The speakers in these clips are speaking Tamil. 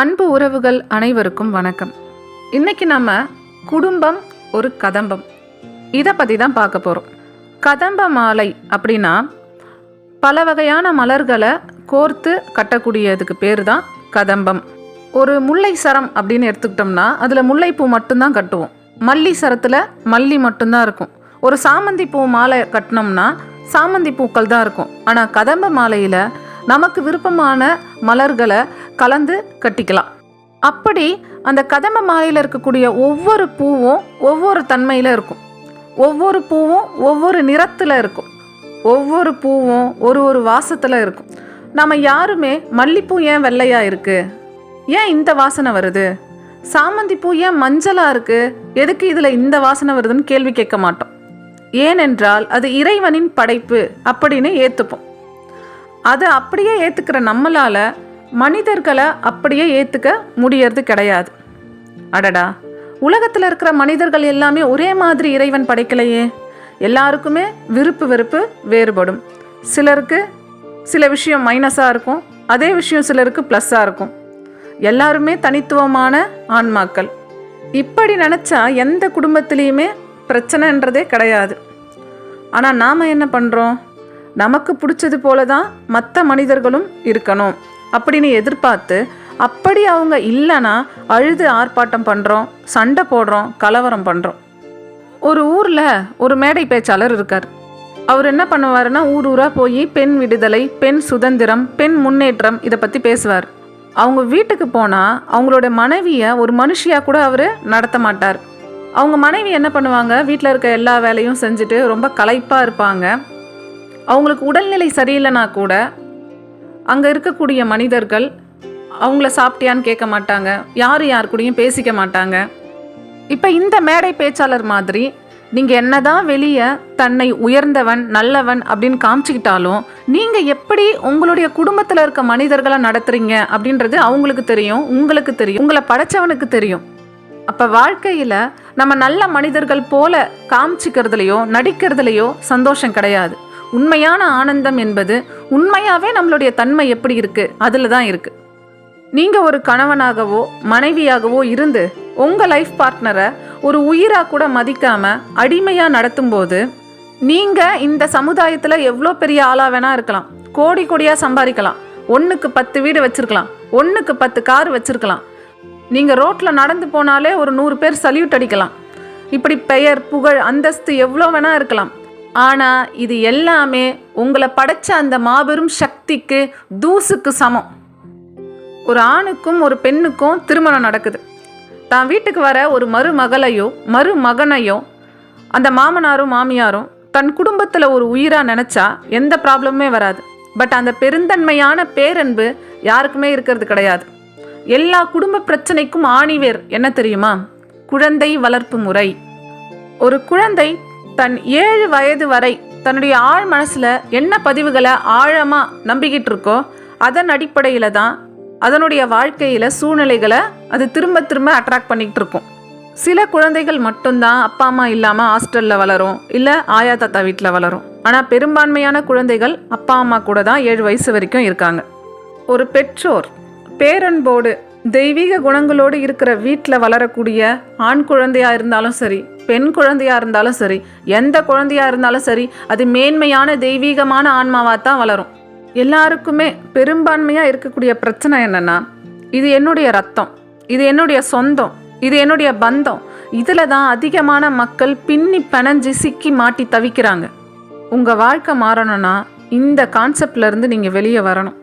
அன்பு உறவுகள் அனைவருக்கும் வணக்கம். இன்னைக்கு நம்ம குடும்பம் ஒரு கதம்பம். இதை பற்றி தான் பார்க்க போகிறோம் கதம்ப மாலை அப்படின்னா பல வகையான மலர்களை கோர்த்து கட்டக்கூடியதுக்கு பேர் தான் கதம்பம். ஒரு முல்லை சரம் அப்படின்னு எடுத்துக்கிட்டோம்னா அதில் முல்லைப்பூ மட்டும்தான் கட்டுவோம். மல்லி சரத்தில் மல்லி மட்டும்தான் இருக்கும். ஒரு சாமந்தி பூ மாலை கட்டினோம்னா சாமந்தி பூக்கள் தான் இருக்கும். ஆனால் கதம்ப மாலையில் நமக்கு விருப்பமான மலர்களை கலந்து கட்டிக்கலாம். அப்படி அந்த கதம்ப மாலையில் இருக்கக்கூடிய ஒவ்வொரு பூவும் ஒவ்வொரு தன்மையில் இருக்கும். ஒவ்வொரு பூவும் ஒவ்வொரு நிறத்தில் இருக்கும். ஒவ்வொரு பூவும் ஒரு ஒரு வாசத்தில் இருக்கும். நம்ம யாருமே மல்லிப்பூ ஏன் வெள்ளையாக இருக்குது ஏன் இந்த வாசனை வருது? சாமந்தி பூ ஏன் மஞ்சளாக இருக்குது எதுக்கு இதில் இந்த வாசனை வருதுன்னு கேள்வி கேட்க மாட்டோம். ஏனென்றால் அது இறைவனின் படைப்பு அப்படின்னு ஏற்றுப்போம் அதை அப்படியே ஏற்றுக்கிற நம்மளால் மனிதர்களை அப்படியே ஏற்றுக்க முடியறது கிடையாது. அடடா உலகத்தில் இருக்கிற மனிதர்கள் எல்லாமே ஒரே மாதிரி இறைவன் படைக்கலையே. எல்லாருக்குமே விருப்பு வெறுப்பு வேறுபடும். சிலருக்கு சில விஷயம் மைனஸாக இருக்கும் அதே விஷயம் சிலருக்கு ப்ளஸ்ஸாக இருக்கும். எல்லாருமே தனித்துவமான ஆன்மாக்கள். இப்படி நினச்சா எந்த குடும்பத்திலையுமே பிரச்சனைன்றதே கிடையாது. ஆனால் நாம் என்ன பண்ணுறோம் நமக்கு பிடிச்சது போல தான் மற்ற மனிதர்களும் இருக்கணும். அப்படின்னு எதிர்பார்த்து அப்படி அவங்க இல்லைன்னா அழுது ஆர்ப்பாட்டம் பண்ணுறோம் சண்டை போடுறோம் கலவரம் பண்ணுறோம் ஒரு ஊரில் ஒரு மேடை பேச்சாளர் இருக்கார். அவர் என்ன பண்ணுவாருன்னா ஊர் ஊராக போய் பெண் விடுதலை பெண் சுதந்திரம் பெண் முன்னேற்றம் இதை பற்றி பேசுவார். அவங்க வீட்டுக்கு போனால் அவங்களோட மனைவியை ஒரு மனுஷியாக கூட அவர் நடத்த மாட்டார். அவங்க மனைவி என்ன பண்ணுவாங்க வீட்டில் இருக்க எல்லா வேலையும் செஞ்சுட்டு ரொம்ப களைப்பாக இருப்பாங்க. அவங்களுக்கு உடல்நிலை சரியில்லைனா கூட அங்கே இருக்கக்கூடிய மனிதர்கள் அவங்கள சாப்பிட்டியான்னு கேட்க மாட்டாங்க. யார் யார் கூடயும் பேசிக்க மாட்டாங்க. இப்போ இந்த மேடை பேச்சாளர் மாதிரி நீங்கள் என்னதான் வெளியே தன்னை உயர்ந்தவன் நல்லவன் அப்படின்னு காமிச்சிக்கிட்டாலும் நீங்கள் எப்படி உங்களுடைய குடும்பத்தில் இருக்க மனிதர்களை நடத்துறீங்க அப்படின்றது அவங்களுக்கு தெரியும் உங்களுக்கு தெரியும் உங்களை படைச்சவனுக்கு தெரியும். அப்போ வாழ்க்கையில் நம்ம நல்ல மனிதர்கள் போல காமிச்சிக்கிறதுலையோ நடிக்கிறதுலையோ சந்தோஷம் கிடையாது. உண்மையான ஆனந்தம் என்பது உண்மையாகவே நம்மளுடைய தன்மை எப்படி இருக்குது அதில் தான் இருக்குது நீங்கள் ஒரு கணவனாகவோ மனைவியாகவோ இருந்து உங்கள் லைஃப் பார்ட்னரை ஒரு உயிராக கூட மதிக்காமல் அடிமையாக நடத்தும்போது நீங்கள் இந்த சமுதாயத்தில் எவ்வளோ பெரிய ஆளாக வேணா இருக்கலாம். கோடி கோடியாக சம்பாதிக்கலாம். ஒன்றுக்கு பத்து வீடு வச்சுருக்கலாம். ஒன்றுக்கு பத்து கார் வச்சுருக்கலாம். நீங்கள் ரோட்டில் நடந்து போனாலே ஒரு நூறு பேர் சல்யூட் அடிக்கலாம். இப்படி பெயர் புகழ் அந்தஸ்து எவ்வளோ வேணா இருக்கலாம். ஆனால் இது எல்லாமே உங்களை படைச்ச அந்த மாபெரும் சக்திக்கு தூசுக்கு சமம். ஒரு ஆணுக்கும் ஒரு பெண்ணுக்கும் திருமணம் நடக்குது. தான் வீட்டுக்கு வர ஒரு மருமகளையோ மருமகனையோ அந்த மாமனாரும் மாமியாரும் தன் குடும்பத்தில் ஒரு உயிராக நினச்சா எந்த ப்ராப்ளமுமே வராது. பட் அந்த பெருந்தன்மையான பேரன்பு யாருக்குமே இருக்கிறது கிடையாது. எல்லா குடும்ப பிரச்சனைக்கும் ஆணிவேர் என்ன தெரியுமா? குழந்தை வளர்ப்பு முறை. ஒரு குழந்தை தன் ஏழு வயது வரை தன்னுடைய ஆழ் மனசில் என்ன பதிவுகளை ஆழமாக நம்பிக்கிட்டு இருக்கோ அதன் அடிப்படையில் தான் அதனுடைய வாழ்க்கையில் சூழ்நிலைகளை அது திரும்ப திரும்ப அட்ராக்ட் பண்ணிக்கிட்டு இருக்கும். சில குழந்தைகள் மட்டும்தான் அப்பா அம்மா இல்லாமல் ஹாஸ்டலில் வளரும் இல்லை ஆயா தாத்தா வீட்டில் வளரும். ஆனால் பெரும்பான்மையான குழந்தைகள் அப்பா அம்மா கூட தான் ஏழு வயசு வரைக்கும் இருக்காங்க. ஒரு பெற்றோர் பேரன்போடு தெய்வீக குணங்களோடு இருக்கிற வீட்டில் வளரக்கூடிய ஆண் குழந்தையாக இருந்தாலும் சரி பெண் குழந்தையாக இருந்தாலும் சரி எந்த குழந்தையாக இருந்தாலும் சரி அது மேன்மையான தெய்வீகமான ஆன்மாவாக தான் வளரும். எல்லாருக்குமே பெரும்பான்மையாக இருக்கக்கூடிய பிரச்சனை என்னென்னா இது என்னுடைய ரத்தம் இது என்னுடைய சொந்தம் இது என்னுடைய பந்தம். இதில் தான் அதிகமான மக்கள் பின்னி பிணைஞ்சு சிக்கி மாட்டி தவிக்கிறாங்க. உங்கள் வாழ்க்கை மாறணும்னா இந்த கான்செப்ட்லேருந்து நீங்கள் வெளியே வரணும்.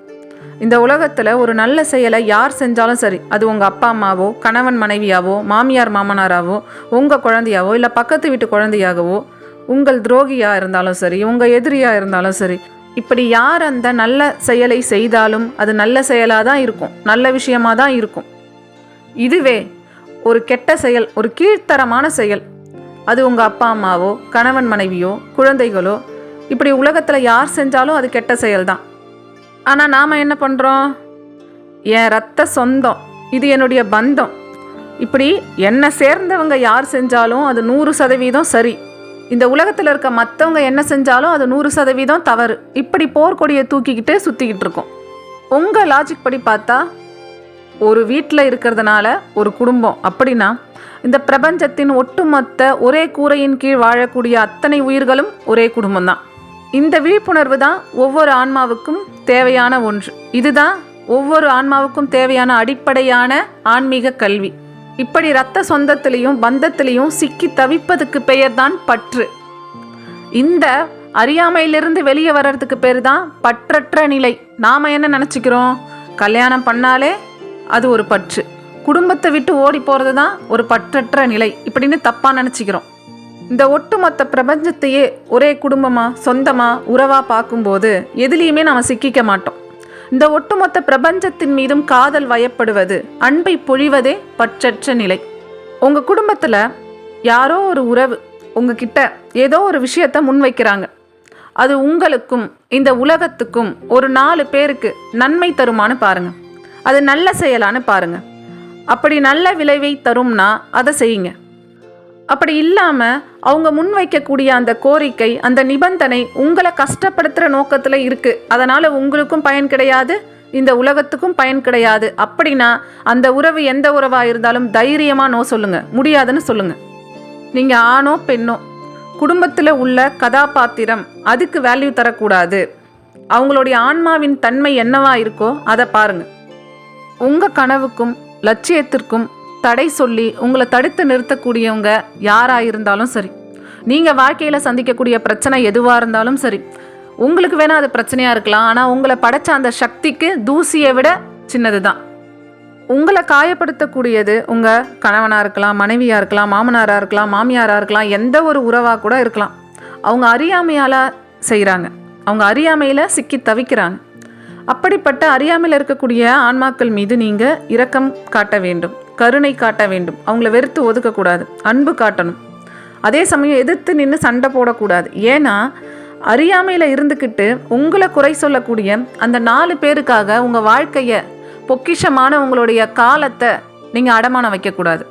இந்த உலகத்தில் ஒரு நல்ல செயலை யார் செஞ்சாலும் சரி. அது உங்கள் அப்பா அம்மாவோ கணவன் மனைவியாவோ மாமியார் மாமனாராவோ உங்கள் குழந்தையாவோ இல்லை பக்கத்து வீட்டு குழந்தையாகவோ உங்கள் துரோகியாக இருந்தாலும் சரி உங்கள் எதிரியாக இருந்தாலும் சரி இப்படி யார் அந்த நல்ல செயலை செய்தாலும் அது நல்ல செயலாக தான் இருக்கும் நல்ல விஷயமாக தான் இருக்கும். இதுவே ஒரு கெட்ட செயல் ஒரு கீழ்த்தரமான செயல். அது உங்கள் அப்பா அம்மாவோ கணவன் மனைவியோ குழந்தைகளோ இப்படி உலகத்தில் யார் செஞ்சாலும் அது கெட்ட செயல் தான் ஆனால் நாம் என்ன பண்ணுறோம் என் ரத்த சொந்தம். இது என்னுடைய பந்தம். இப்படி என்னை சேர்ந்தவங்க யார் செஞ்சாலும் அது நூறு சதவீதம் சரி. இந்த உலகத்தில் இருக்க மற்றவங்க என்ன செஞ்சாலும் அது நூறு சதவீதம் தவறு. இப்படி போர்க்கொடியை தூக்கிக்கிட்டு சுற்றிக்கிட்டு இருக்கோம். உங்கள் லாஜிக் படி பார்த்தா ஒரு வீட்டில் இருக்கிறதுனால ஒரு குடும்பம். அப்படின்னா இந்த பிரபஞ்சத்தின் ஒட்டுமொத்த ஒரே கூரையின் கீழ் வாழக்கூடிய அத்தனை உயிர்களும் ஒரே குடும்பம்தான். இந்த விழிப்புணர்வு தான் ஒவ்வொரு ஆன்மாவுக்கும் தேவையான ஒன்று. இதுதான் ஒவ்வொரு ஆன்மாவுக்கும் தேவையான அடிப்படையான ஆன்மீக கல்வி. இப்படி ரத்த சொந்தத்திலையும் பந்தத்திலையும் சிக்கி தவிப்பதுக்கு பெயர்தான் பற்று. இந்த அறியாமையிலிருந்து வெளியே வர்றதுக்கு பேர் தான் பற்றற்ற நிலை. நாம் என்ன நினச்சிக்கிறோம்? கல்யாணம் பண்ணாலே அது ஒரு பற்று. குடும்பத்தை விட்டு ஓடி போகிறது தான் ஒரு பற்றற்ற நிலை. இப்படின்னு தப்பாக நினச்சிக்கிறோம். இந்த ஒட்டுமொத்த பிரபஞ்சத்தையே ஒரே குடும்பமாக சொந்தமாக உறவாக பார்க்கும்போது எதுலேயுமே நம்ம சிக்கிக்க மாட்டோம். இந்த ஒட்டுமொத்த பிரபஞ்சத்தின் மீதும் காதல் வயப்படுவது அன்பை பொழிவதே பற்றற்ற நிலை. உங்கள் குடும்பத்தில் யாரோ ஒரு உறவு உங்ககிட்ட ஏதோ ஒரு விஷயத்தை முன்வைக்கிறாங்க. அது உங்களுக்கும் இந்த உலகத்துக்கும் ஒரு நாலு பேருக்கு நன்மை தருமான்னு பாருங்கள் அது நல்ல செயலான்னு பாருங்கள் அப்படி நல்ல விளைவை தரும்னா அதை செய்யுங்க. அப்படி இல்லாமல் அவங்க முன்வைக்கக்கூடிய அந்த கோரிக்கை அந்த நிபந்தனை உங்களை கஷ்டப்படுத்துகிற நோக்கத்தில் இருக்குது அதனால் உங்களுக்கும் பயன் கிடையாது இந்த உலகத்துக்கும் பயன் கிடையாது. அப்படின்னா அந்த உறவு எந்த உறவாக இருந்தாலும் தைரியமாக நோ சொல்லுங்கள் முடியாதுன்னு சொல்லுங்கள் நீங்கள் ஆணோ பெண்ணோ குடும்பத்தில் உள்ள கதாபாத்திரம் அதுக்கு வேல்யூ தரக்கூடாது. அவங்களுடைய ஆன்மாவின் தன்மை என்னவா இருக்கோ அதை பாருங்கள் உங்கள் கனவுக்கும் லட்சியத்திற்கும் தடை சொல்லி உங்களை தடுத்து நிறுத்தக்கூடியவங்க யாராக இருந்தாலும் சரி. நீங்கள் வாழ்க்கையில் சந்திக்கக்கூடிய பிரச்சனை எதுவாக இருந்தாலும் சரி. உங்களுக்கு வேணால் அது பிரச்சனையாக இருக்கலாம். ஆனால் உங்களை படைச்ச அந்த சக்திக்கு தூசியை விட சின்னது தான் உங்களை காயப்படுத்தக்கூடியது உங்கள் கணவனாக இருக்கலாம் மனைவியாக இருக்கலாம் மாமனாராக இருக்கலாம் மாமியாராக இருக்கலாம் எந்த ஒரு உறவாக கூட இருக்கலாம். அவங்க அறியாமையால் செய்கிறாங்க அவங்க அறியாமையில் சிக்கி தவிக்கிறாங்க. அப்படிப்பட்ட அறியாமையில் இருக்கக்கூடிய ஆன்மாக்கள் மீது நீங்கள் இரக்கம் காட்ட வேண்டும் கருணை காட்ட வேண்டும். அவங்கள வெறுத்து ஒதுக்கக்கூடாது அன்பு காட்டணும். அதே சமயம் எதிர்த்து நின்று சண்டை போடக்கூடாது. ஏன்னா அறியாமையில் இருந்துக்கிட்டு உங்களை குறை சொல்லக்கூடிய அந்த நாலு பேருக்காக உங்கள் வாழ்க்கையை பொக்கிஷமான உங்களுடைய காலத்தை நீங்கள் அடமானம் வைக்கக்கூடாது.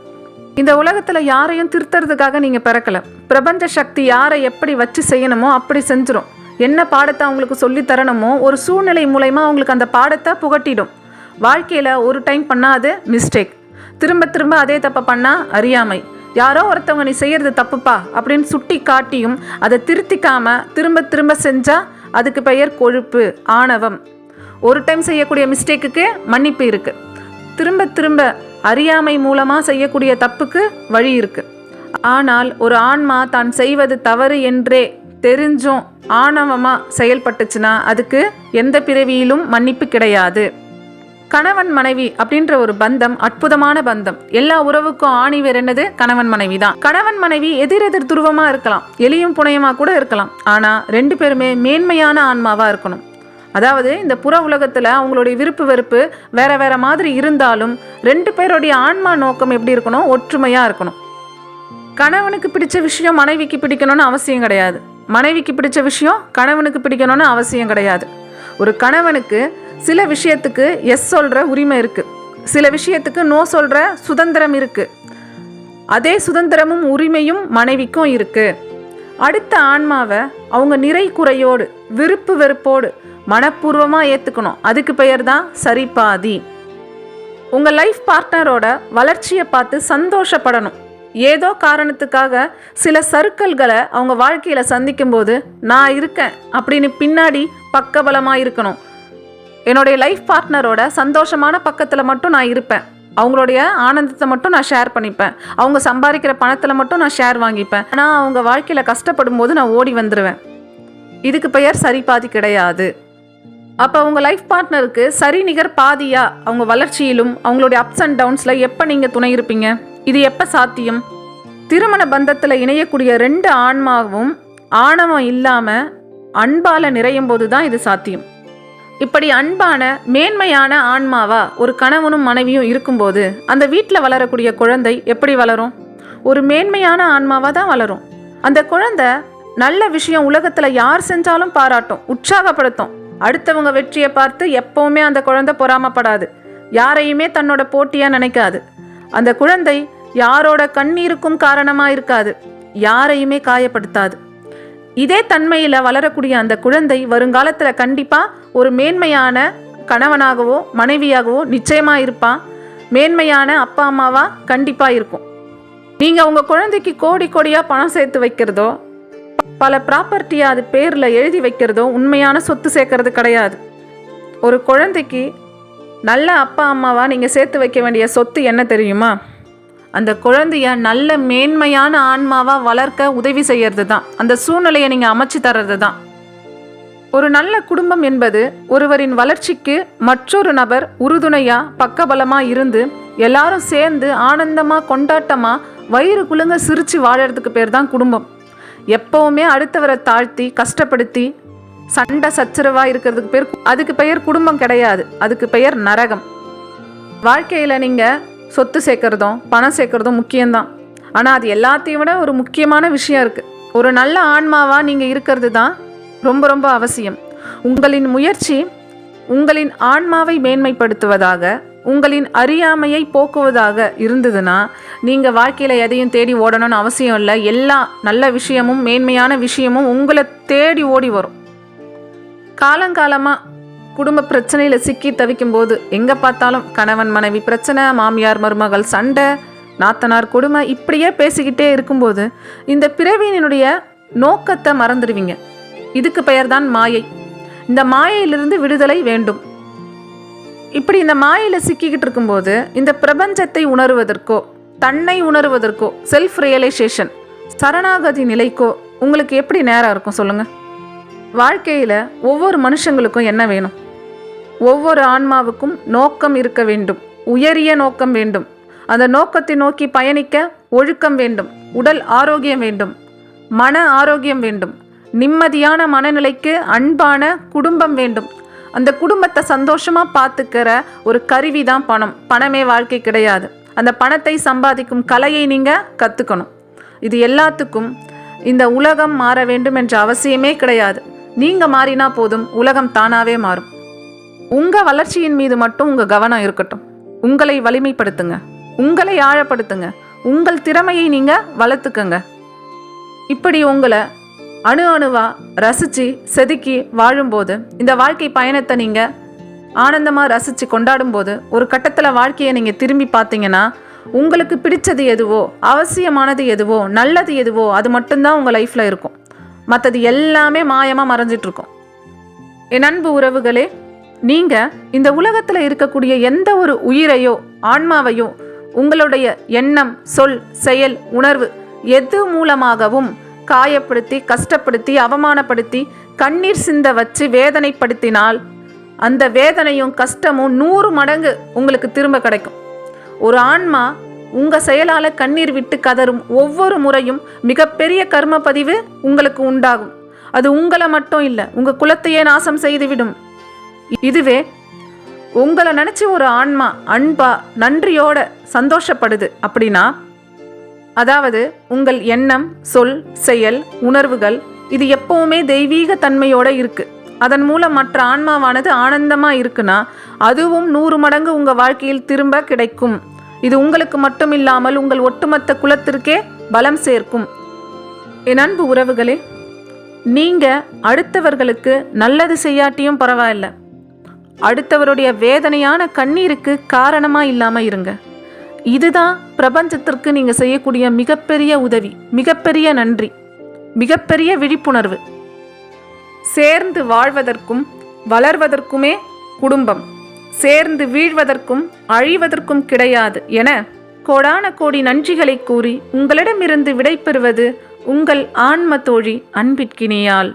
இந்த உலகத்தில் யாரையும் திருத்துறதுக்காக நீங்கள் பிறக்கலை. பிரபஞ்ச சக்தி யாரை எப்படி வச்சு செய்யணுமோ அப்படி செஞ்சிடும் என்ன பாடத்தை அவங்களுக்கு சொல்லி தரணுமோ ஒரு சூழ்நிலை மூலயமா அவங்களுக்கு அந்த பாடத்தை புகட்டிடும். வாழ்க்கையில் ஒரு டைம் பண்ணால் அது மிஸ்டேக் திரும்ப திரும்ப அதே தப்பை பண்ணால் அறியாமை. யாரோ ஒருத்தவங்க நீ செய்கிறது தப்புப்பா அப்படின்னு சுட்டி காட்டியும் அதை திருத்திக்காமல் திரும்ப திரும்ப செஞ்சால் அதுக்கு பெயர் கொழுப்பு ஆணவம். ஒரு டைம் செய்யக்கூடிய மிஸ்டேக்குக்கு மன்னிப்பு இருக்குது திரும்ப திரும்ப அறியாமை மூலமாக செய்யக்கூடிய தப்புக்கு வழி இருக்குது ஆனால் ஒரு ஆன்மா தான் செய்வது தவறு என்றே தெரிஞ்சும் ஆணவமாக செயல்பட்டுச்சுன்னா அதுக்கு எந்த பிறவியிலும் மன்னிப்பு கிடையாது. கணவன் மனைவி அப்படின்ற ஒரு பந்தம் அற்புதமான பந்தம். எல்லா உறவுக்கும் ஆணி என்னது? கணவன் மனைவி தான். கணவன் மனைவி எதிரெதிர் துருவமா இருக்கலாம். எளியும் புனையமா கூட இருக்கலாம். ஆனா ரெண்டு பேருமே மேன்மையான ஆன்மாவா இருக்கணும். அதாவது இந்த புற உலகத்தில் அவங்களுடைய விருப்பு வெறுப்பு வேற வேற மாதிரி இருந்தாலும் ரெண்டு பேருடைய ஆன்மா நோக்கம் எப்படி இருக்கணும்? ஒற்றுமையாக இருக்கணும். கணவனுக்கு பிடிச்ச விஷயம் மனைவிக்கு பிடிக்கணும்னு அவசியம் கிடையாது. மனைவிக்கு பிடிச்ச விஷயம் கணவனுக்கு பிடிக்கணும்னு அவசியம் கிடையாது. ஒரு கணவனுக்கு சில விஷயத்துக்கு எஸ் சொல்கிற உரிமை இருக்குது சில விஷயத்துக்கு நோ சொல்கிற சுதந்திரம் இருக்குது அதே சுதந்திரமும் உரிமையும் மனைவிக்கும் இருக்குது அடுத்த ஆன்மாவை அவங்க நிறை குறையோடு விருப்பு வெறுப்போடு மனப்பூர்வமாக ஏற்றுக்கணும் அதுக்கு பெயர் தான் சரிபாதி. உங்கள் லைஃப் பார்ட்னரோட வளர்ச்சியை பார்த்து சந்தோஷப்படணும். ஏதோ காரணத்துக்காக சில சறுக்கல்களை அவங்க வாழ்க்கையில் சந்திக்கும்போது நான் இருக்கேன் அப்படின்னு பின்னாடி பக்கபலமாக இருக்கணும். என்னுடைய லைஃப் பார்ட்னரோட சந்தோஷமான பக்கத்தில் மட்டும் நான் இருப்பேன். அவங்களுடைய ஆனந்தத்தை மட்டும் நான் ஷேர் பண்ணிப்பேன். அவங்க சம்பாதிக்கிற பணத்தில் மட்டும் நான் ஷேர் வாங்கிப்பேன். ஆனால் அவங்க வாழ்க்கையில் கஷ்டப்படும் போது நான் ஓடி வந்துடுவேன் இதுக்கு பெயர் சரி பாதி கிடையாது. அப்போ உங்கள் லைஃப் பார்ட்னருக்கு சரி நிகர் பாதியா அவங்க வளர்ச்சியிலும் அவங்களுடைய அப்ஸ் அண்ட் டவுன்ஸில் எப்போ நீங்கள் துணை இருப்பீங்க? இது எப்போ சாத்தியம்? திருமண பந்தத்தில் இணையக்கூடிய ரெண்டு ஆன்மாவும் ஆணவம் இல்லாமல் அன்பால் நிறையும் போது தான் இது சாத்தியம். இப்படி அன்பான மேன்மையான ஆன்மாவா ஒரு கணவனும் மனைவியும் இருக்கும்போது அந்த வீட்டில் வளரக்கூடிய குழந்தை எப்படி வளரும்? ஒரு மேன்மையான ஆன்மாவாக தான் வளரும். அந்த குழந்தை நல்ல விஷயம் உலகத்தில் யார் செஞ்சாலும் பாராட்டும் உற்சாகப்படுத்தும். அடுத்தவங்க வெற்றியை பார்த்து எப்பவுமே அந்த குழந்தை பொறாமப்படாது. யாரையுமே தன்னோட போட்டியாக நினைக்காது. அந்த குழந்தை யாரோட கண்ணீருக்கும் காரணமாக இருக்காது யாரையுமே காயப்படுத்தாது. இதே தன்மையில் வளரக்கூடிய அந்த குழந்தை வருங்காலத்தில் கண்டிப்பாக ஒரு மேன்மையான கணவனாகவோ மனைவியாகவோ நிச்சயமாக இருப்பான் மேன்மையான அப்பா அம்மாவாக கண்டிப்பாக இருக்கும். நீங்கள் உங்கள் குழந்தைக்கு கோடி கோடியாக பணம் சேர்த்து வைக்கிறதோ பல ப்ராப்பர்ட்டியை அது பேரில் எழுதி வைக்கிறதோ உண்மையான சொத்து சேர்க்கறது கிடையாது. ஒரு குழந்தைக்கு நல்ல அப்பா அம்மாவாக நீங்கள் சேர்த்து வைக்க வேண்டிய சொத்து என்ன தெரியுமா? அந்த குழந்தைய நல்ல மேன்மையான ஆன்மாவாக வளர்க்க உதவி செய்யறது தான் அந்த சூழ்நிலையை நீங்கள் அமைச்சு தர்றது தான் ஒரு நல்ல குடும்பம் என்பது ஒருவரின் வளர்ச்சிக்கு மற்றொரு நபர் உறுதுணையாக பக்கபலமாக இருந்து எல்லாரும் சேர்ந்து ஆனந்தமாக கொண்டாட்டமாக வயிறு குழுங்க சிரித்து வாழறதுக்கு பேர் தான் குடும்பம். எப்போவுமே அடுத்தவரை தாழ்த்தி கஷ்டப்படுத்தி சண்டை சச்சரவாக இருக்கிறதுக்கு பேர் அதுக்கு பெயர் குடும்பம் கிடையாது. அதுக்கு பெயர் நரகம். வாழ்க்கையில் நீங்கள் சொத்து சேர்க்குறதும் பணம் சேர்க்குறதும் முக்கியம்தான். ஆனால் அது எல்லாத்தையும் விட ஒரு முக்கியமான விஷயம் இருக்குது ஒரு நல்ல ஆன்மாவாக நீங்கள் இருக்கிறது தான் ரொம்ப ரொம்ப அவசியம். உங்களின் முயற்சி உங்களின் ஆன்மாவை மேன்மைப்படுத்துவதாக உங்களின் அறியாமையை போக்குவதாக இருந்ததுன்னா நீங்கள் வாழ்க்கையில் எதையும் தேடி ஓடணும்னு அவசியம் இல்லை. எல்லா நல்ல விஷயமும் மேன்மையான விஷயமும் உங்களை தேடி ஓடி வரும். காலங்காலமாக குடும்ப பிரச்சனையில் சிக்கி தவிக்கும் போது எங்கே பார்த்தாலும் கணவன் மனைவி பிரச்சனை மாமியார் மருமகள் சண்டை நாத்தனார் கொடுமை இப்படியே பேசிக்கிட்டே இருக்கும்போது இந்த பிறவியினுடைய நோக்கத்தை மறந்துடுவீங்க. இதுக்கு பெயர்தான் மாயை. இந்த மாயையிலிருந்து விடுதலை வேண்டும். இப்படி இந்த மாயையில் சிக்கிக்கிட்டு இருக்கும்போது இந்த பிரபஞ்சத்தை உணருவதற்கோ தன்னை உணருவதற்கோ செல்ஃப் ரியலைசேஷன் சரணாகதி நிலைக்கோ உங்களுக்கு எப்படி நேரம் இருக்கும் சொல்லுங்க? வாழ்க்கையில் ஒவ்வொரு மனுஷங்களுக்கும் என்ன வேணும்? ஒவ்வொரு ஆன்மாவுக்கும் நோக்கம் இருக்க வேண்டும். உயரிய நோக்கம் வேண்டும். அந்த நோக்கத்தை நோக்கி பயணிக்க ஒழுக்கம் வேண்டும். உடல் ஆரோக்கியம் வேண்டும். மன ஆரோக்கியம் வேண்டும். நிம்மதியான மனநிலைக்கு அன்பான குடும்பம் வேண்டும். அந்த குடும்பத்தை சந்தோஷமா பார்த்துக்கிற ஒரு கருவி தான் பணம். பணமே வாழ்க்கை கிடையாது. அந்த பணத்தை சம்பாதிக்கும் கலையை நீங்க கத்துக்கணும். இது எல்லாத்துக்கும் இந்த உலகம் மாற வேண்டும் என்ற அவசியமே கிடையாது. நீங்க மாறினா போதும். உலகம் தானாவே மாறும். உங்கள் வளர்ச்சியின் மீது மட்டும் உங்கள் கவனம் இருக்கட்டும். உங்களை வலிமைப்படுத்துங்க. உங்களை ஆழப்படுத்துங்க. உங்கள் திறமையை நீங்கள் வளர்த்துக்கங்க. இப்படி உங்களை அணு அணுவாக ரசிச்சு செதுக்கி வாழும்போது இந்த வாழ்க்கை பயணத்தை நீங்கள் ஆனந்தமாக ரசித்து கொண்டாடும்போது ஒரு கட்டத்தில் வாழ்க்கையை நீங்கள் திரும்பி பார்த்தீங்கன்னா உங்களுக்கு பிடிச்சது எதுவோ அவசியமானது எதுவோ நல்லது எதுவோ அது மட்டும்தான் உங்கள் லைஃப்பில் இருக்கும். மற்றது எல்லாமே மாயமாக மறைஞ்சிட்ருக்கும் என் அன்பு உறவுகளே நீங்க இந்த உலகத்துல இருக்கக்கூடிய எந்த ஒரு உயிரையோ ஆன்மாவையோ உங்களுடைய எண்ணம் சொல் செயல் உணர்வு எது மூலமாகவும் காயப்படுத்தி கஷ்டப்படுத்தி அவமானப்படுத்தி கண்ணீர் சிந்த வச்சு வேதனைப்படுத்தினால் அந்த வேதனையும் கஷ்டமும் நூறு மடங்கு உங்களுக்கு திரும்ப கிடைக்கும். ஒரு ஆன்மா உங்க செயலால கண்ணீர் விட்டு கதறும் ஒவ்வொரு முறையும் மிகப்பெரிய கர்ம பதிவு உங்களுக்கு உண்டாகும். அது உங்களை மட்டும் இல்லை உங்க குலத்தையே நாசம் செய்துவிடும். இதுவே உங்களை நினச்சி ஒரு ஆன்மா அன்பா நன்றியோட சந்தோஷப்படுது அப்படின்னா அதாவது உங்கள் எண்ணம் சொல் செயல் உணர்வுகள் இது எப்பவுமே தெய்வீக தன்மையோட இருக்கு. அதன் மூலம் மற்ற ஆன்மாவானது ஆனந்தமா இருக்குன்னா அதுவும் நூறு மடங்கு உங்க வாழ்க்கையில் திரும்ப கிடைக்கும். இது உங்களுக்கு மட்டும் இல்லாமல் உங்கள் ஒட்டுமொத்த குலத்திற்கே பலம் சேர்க்கும். என் அன்பு உறவுகளே நீங்க அடுத்தவர்களுக்கு நல்லது செய்யாட்டியும் பரவாயில்ல. அடுத்தவருடைய வேதனையான கண்ணீருக்கு காரணமாக இல்லாமல் இருங்க. இதுதான் பிரபஞ்சத்திற்கு நீங்கள் செய்யக்கூடிய மிகப்பெரிய உதவி மிகப்பெரிய நன்றி மிகப்பெரிய விழிப்புணர்வு. சேர்ந்து வாழ்வதற்கும் வளர்வதற்குமே குடும்பம். சேர்ந்து வீழ்வதற்கும் அழிவதற்கும் கிடையாது என கோடான கோடி நன்றிகளை கூறி உங்களிடமிருந்து விடைபெறுவது உங்கள் ஆன்ம தோழி அன்பிற்கினியால்.